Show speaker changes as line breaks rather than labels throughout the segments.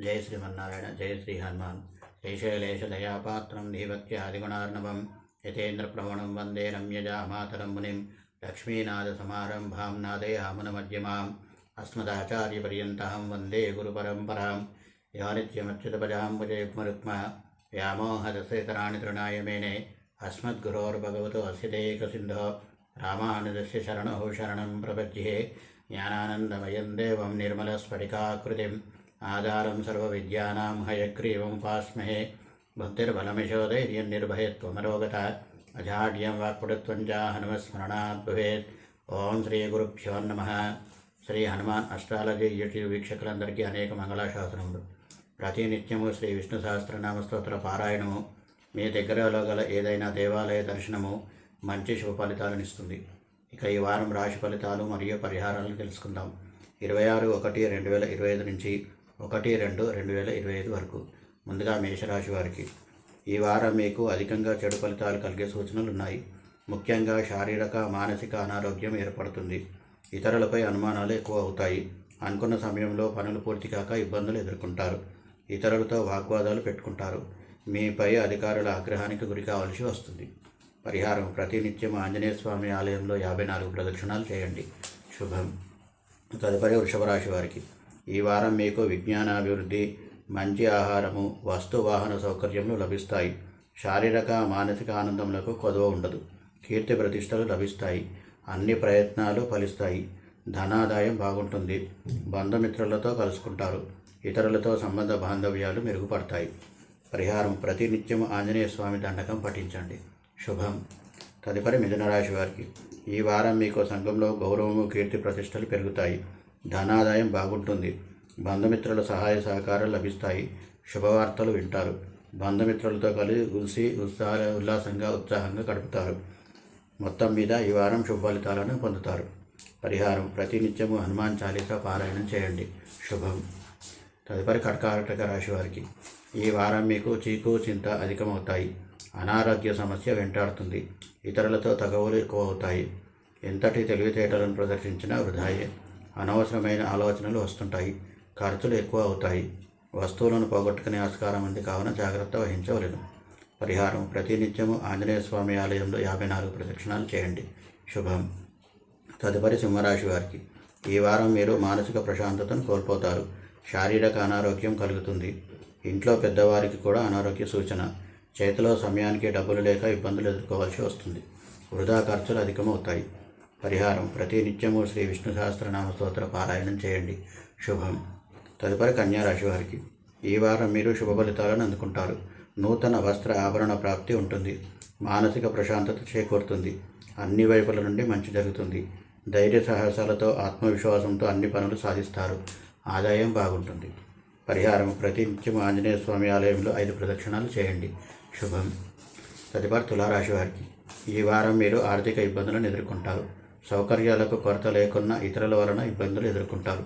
జయ శ్రీమన్నారాయణ జయ శ్రీ హనుమాన్. శ్రీశైలేశ దయాపాత్రం దీవత్యాదిగుణార్ణవం యతేంద్రప్రవణం వందే రమ్యజామాతరం మునిం లక్ష్మీనాథసమారంభాం నాదయామునమధ్యమాం అస్మదాచార్యపర్యంతం వందే గురుపరంపరాం. యా నిత్యమచ్యుతపజాంబుజయుగ్మరుక్మ వ్యామోహదశేతరాణి తృణాయ మేనే అస్మద్గురోర్భగవతో అస్యదేకసింధో రామానుజస్య శరణో శరణం ప్రపద్యే జ్ఞానానందమయం దేవం నిర్మలస్ఫటికాకృతిం. ఆధారం సర్వవిద్యానాం హయగ్రీవం ఉపాస్మహే భక్తిర్బలమిశోధైర్యం నిర్భయత్వమరోగత. అజాడ్యం వాక్పుడత్వం చ హనుమస్మరణాద్ భవేత్. ఓం శ్రీ గురుభ్యో నమ. శ్రీ హనుమాన్ అష్టాలజీ యూట్యూబ్ వీక్షకులందరికీ అనేక మంగళాశాసనములు. ప్రతినిత్యము శ్రీ విష్ణు సహస్రనామ స్తోత్ర పారాయణము. మీ దగ్గరలో గల ఏదైనా దేవాలయ దర్శనము మంచి శుభ ఫలితాలను ఇస్తుంది. ఇక ఈ వారం రాశి ఫలితాలు మరియు పరిహారాలను తెలుసుకుందాం. ఇరవై ఆరు ఒకటి రెండు వేల ఇరవై ఐదు నుంచి ఒకటి రెండు రెండు వేల ఇరవై ఐదు వరకు ముందుగా మేషరాశి వారికి ఈ వారం మీకు అధికంగా చెడు ఫలితాలు కలిగే సూచనలు ఉన్నాయి ముఖ్యంగా శారీరక మానసిక అనారోగ్యం ఏర్పడుతుంది. ఇతరులపై అనుమానాలు ఎక్కువ అవుతాయి. అనుకున్న సమయంలో పనులు పూర్తి కాక ఇబ్బందులు ఎదుర్కొంటారు. ఇతరులతో వాగ్వాదాలు పెట్టుకుంటారు. మీపై అధికారుల ఆగ్రహానికి గురి కావాల్సి వస్తుంది. పరిహారం ప్రతినిత్యం ఆంజనేయ స్వామి ఆలయంలో యాభై నాలుగు ప్రదక్షిణాలు చేయండి. శుభం. తదుపరి వృషభ రాశి వారికి ఈ వారం మీకు విజ్ఞానాభివృద్ధి మంచి ఆహారము వస్తు వాహన సౌకర్యములు లభిస్తాయి. శారీరక మానసిక ఆనందములకు కొదవ ఉండదు. కీర్తి ప్రతిష్టలు లభిస్తాయి. అన్ని ప్రయత్నాలు ఫలిస్తాయి. ధనాదాయం బాగుంటుంది. బంధుమిత్రులతో కలుసుకుంటారు. ఇతరులతో సంబంధ బాంధవ్యాలు మెరుగుపడతాయి. పరిహారం ప్రతినిత్యం ఆంజనేయ స్వామి దండకం పఠించండి. శుభం. తదుపరి మిథునరాశి వారికి. ఈ వారం మీకు సంఘంలో గౌరవము కీర్తి ప్రతిష్టలు పెరుగుతాయి. ధనాదాయం బాగుంటుంది. బంధుమిత్రుల సహాయ సహకారాలు లభిస్తాయి. శుభవార్తలు వింటారు. బంధుమిత్రులతో కలిసి ఉత్సాహ ఉల్లాసంగా ఉత్సాహంగా గడుపుతారు. మొత్తం మీద ఈ వారం శుభ ఫలితాలను పొందుతారు. పరిహారం ప్రతినిత్యము హనుమాన్ చాలీసా పారాయణం చేయండి. శుభం. తదుపరి కర్కాటక రాశి వారికి ఈ వారం మీకు చీకు చింత అధికమవుతాయి. అనారోగ్య సమస్య వెంటాడుతుంది. ఇతరులతో తగవులు ఎక్కువ అవుతాయి ఎంతటి తెలివితేటలను ప్రదర్శించినా వృధాయే. అనవసరమైన ఆలోచనలు వస్తుంటాయి. ఖర్చులు ఎక్కువ అవుతాయి. వస్తువులను పోగొట్టుకునే ఆస్కారం ఉంది కావున జాగ్రత్త వహించవలను. పరిహారం. ప్రతినిత్యము ఆంజనేయ స్వామి ఆలయంలో యాభై నాలుగు ప్రదక్షిణాలు చేయండి. శుభం. తదుపరి సింహరాశి వారికి. ఈ వారం మీరు మానసిక ప్రశాంతతను కోల్పోతారు. శారీరక అనారోగ్యం కలుగుతుంది. ఇంట్లో పెద్దవారికి కూడా అనారోగ్య సూచన. చేతిలో సమయానికి డబ్బులు లేక ఇబ్బందులు ఎదుర్కోవాల్సి వస్తుంది. వృధా ఖర్చులు అధికమవుతాయి. పరిహారం. ప్రతినిత్యము శ్రీ విష్ణు సహస్రనామ స్తోత్ర పారాయణం చేయండి. శుభం. తదుపరి కన్యా రాశి వారికి. ఈ వారం మీరు శుభ ఫలితాలను అందుకుంటారు. నూతన వస్త్ర ఆభరణ ప్రాప్తి ఉంటుంది. మానసిక ప్రశాంతత చేకూరుతుంది. అన్ని వైపుల నుండి మంచి జరుగుతుంది. ధైర్య సాహసాలతో ఆత్మవిశ్వాసంతో అన్ని పనులు సాధిస్తారు. ఆదాయం బాగుంటుంది. పరిహారం ప్రతి నిత్యం ఆంజనేయ స్వామి ఆలయంలో ఐదు ప్రదక్షిణాలు చేయండి. శుభం. తదుపరి తులారాశి వారికి. ఈ వారం మీరు ఆర్థిక ఇబ్బందులను ఎదుర్కొంటారు. సౌకర్యాలకు కొరత లేకున్నా ఇతరుల వలన ఇబ్బందులు ఎదుర్కొంటారు.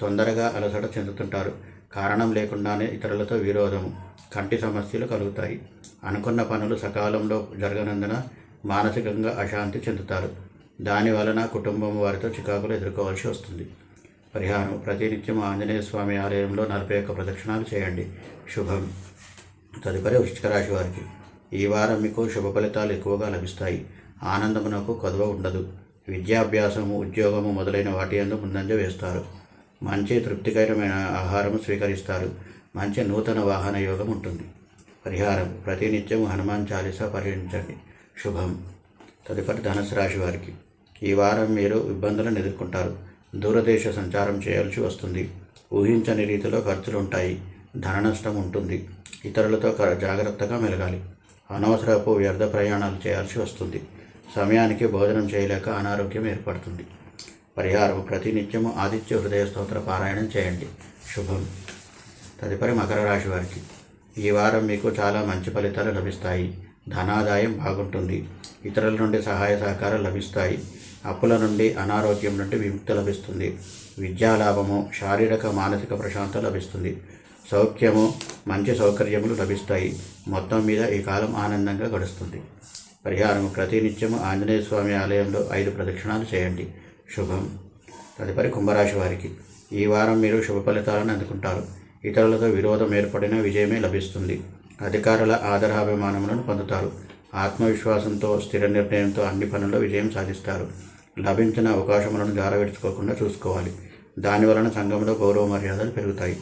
తొందరగా అలసట చెందుతుంటారు. కారణం లేకుండానే ఇతరులతో విరోధము కంటి సమస్యలు కలుగుతాయి. అనుకున్న పనులు సకాలంలో జరగనందున మానసికంగా అశాంతి చెందుతారు. దాని వలన కుటుంబం వారితో చికాకులు ఎదుర్కోవాల్సి వస్తుంది. పరిహారం ప్రతినిత్యం ఆంజనేయ స్వామి ఆలయంలో నలభై ఒక్క ప్రదక్షిణాలు చేయండి. శుభం. తదుపరి వృష్టిక రాశి వారికి. ఈ వారం మీకు శుభ ఫలితాలు ఎక్కువగా లభిస్తాయి. ఆనందమునకు కొదవ ఉండదు. విద్యాభ్యాసము ఉద్యోగము మొదలైన వాటి అందు ముందంజ వేస్తారు. మంచి తృప్తికరమైన ఆహారం స్వీకరిస్తారు. మంచి నూతన వాహన యోగం ఉంటుంది. పరిహారం. ప్రతినిత్యం హనుమాన్ చాలీసా పరిగణించండి శుభం. తదుపరి ధనుసు రాశి వారికి. ఈ వారం మీరు ఇబ్బందులను ఎదుర్కొంటారు. దూరదేశ సంచారం చేయాల్సి వస్తుంది. ఊహించని రీతిలో ఖర్చులు ఉంటాయి ధన నష్టం ఉంటుంది. ఇతరులతో జాగ్రత్తగా మెలగాలి. అనవసరపు వ్యర్థ ప్రయాణాలు చేయాల్సి వస్తుంది. సమయానికి భోజనం చేయలేక అనారోగ్యం ఏర్పడుతుంది. పరిహారం ప్రతినిత్యము ఆదిత్య హృదయ స్తోత్ర పారాయణం చేయండి. శుభం. తదుపరి మకర రాశి వారికి. ఈ వారం మీకు చాలా మంచి ఫలితాలు లభిస్తాయి. ధనాదాయం బాగుంటుంది. ఇతరుల నుండి సహాయ సహకారం లభిస్తాయి. అప్పుల నుండి అనారోగ్యం నుండి విముక్తి లభిస్తుంది. విద్యాలాభము శారీరక మానసిక ప్రశాంతత లభిస్తుంది. సౌఖ్యము మంచి సౌకర్యములు లభిస్తాయి. మొత్తం మీద ఈ కాలం ఆనందంగా గడుస్తుంది. పరిహారం ప్రతినిత్యము ఆంజనేయ స్వామి ఆలయంలో ఐదు ప్రదక్షిణాలు చేయండి. శుభం. తదుపరి కుంభరాశి వారికి. ఈ వారం మీరు శుభ ఫలితాలను అందుకుంటారు. ఇతరులతో విరోధం ఏర్పడిన విజయమే లభిస్తుంది. అధికారుల ఆదరాభిమానములను పొందుతారు. ఆత్మవిశ్వాసంతో స్థిర నిర్ణయంతో అన్ని పనుల్లో విజయం సాధిస్తారు. లభించిన అవకాశములను జారవిడుచుకోకుండా చూసుకోవాలి. దానివలన సంఘంలో గౌరవ మర్యాదలు పెరుగుతాయి.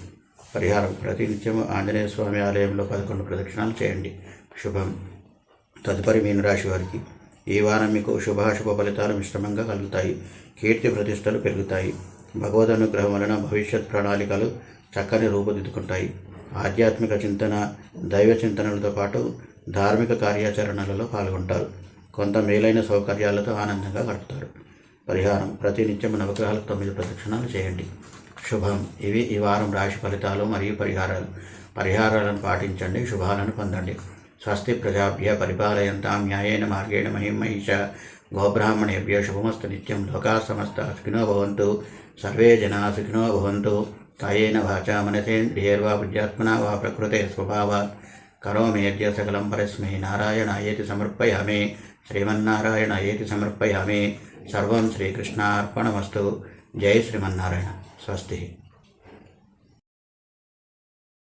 పరిహారం ప్రతినిత్యము ఆంజనేయ స్వామి ఆలయంలో పదకొండు ప్రదక్షిణాలు చేయండి. శుభం. తదుపరి మీనరాశి వారికి ఈ వారం మీకు శుభాశుభ ఫలితాలు మిశ్రమంగా కలుగుతాయి. కీర్తి ప్రతిష్టలు పెరుగుతాయి. భగవద్ అనుగ్రహం వలన భవిష్యత్ ప్రణాళికలు చక్కని రూపుదిద్దుకుంటాయి. ఆధ్యాత్మిక చింతన దైవ చింతనలతో పాటు ధార్మిక కార్యాచరణలలో పాల్గొంటారు. కొంత మేలైన సౌకర్యాలతో ఆనందంగా గడుపుతారు. పరిహారం ప్రతినిత్యం నవగ్రహాలకు తొమ్మిది ప్రదక్షిణాలు చేయండి. శుభం. ఇవి ఈ వారం రాశి ఫలితాలు మరియు పరిహారాలు. పరిహారాలను పాటించండి శుభాలను పొందండి. స్వస్తి ప్రజాభ్య పరిపాలయంతాం న్యాయేన మార్గేణ మహిమహిష గోబ్రాహ్మణేభ్య శుభమస్తు నిత్యం లోకా సమస్త సుఖినో భవంతు సర్వే జనా సుఖినో భవంతు కాయేన వాచా మనసేంద్రియర్వా బుద్ధ్యాత్మనా వా ప్రకృతే స్వభావాత్ కరోమేద్య సకలం పరస్మై నారాయణాయేతి సమర్పయామి శ్రీమన్నారాయణాయేతి సమర్పయామి సర్వం శ్రీకృష్ణార్పణమస్తు జై శ్రీమన్నారాయణ స్వస్తి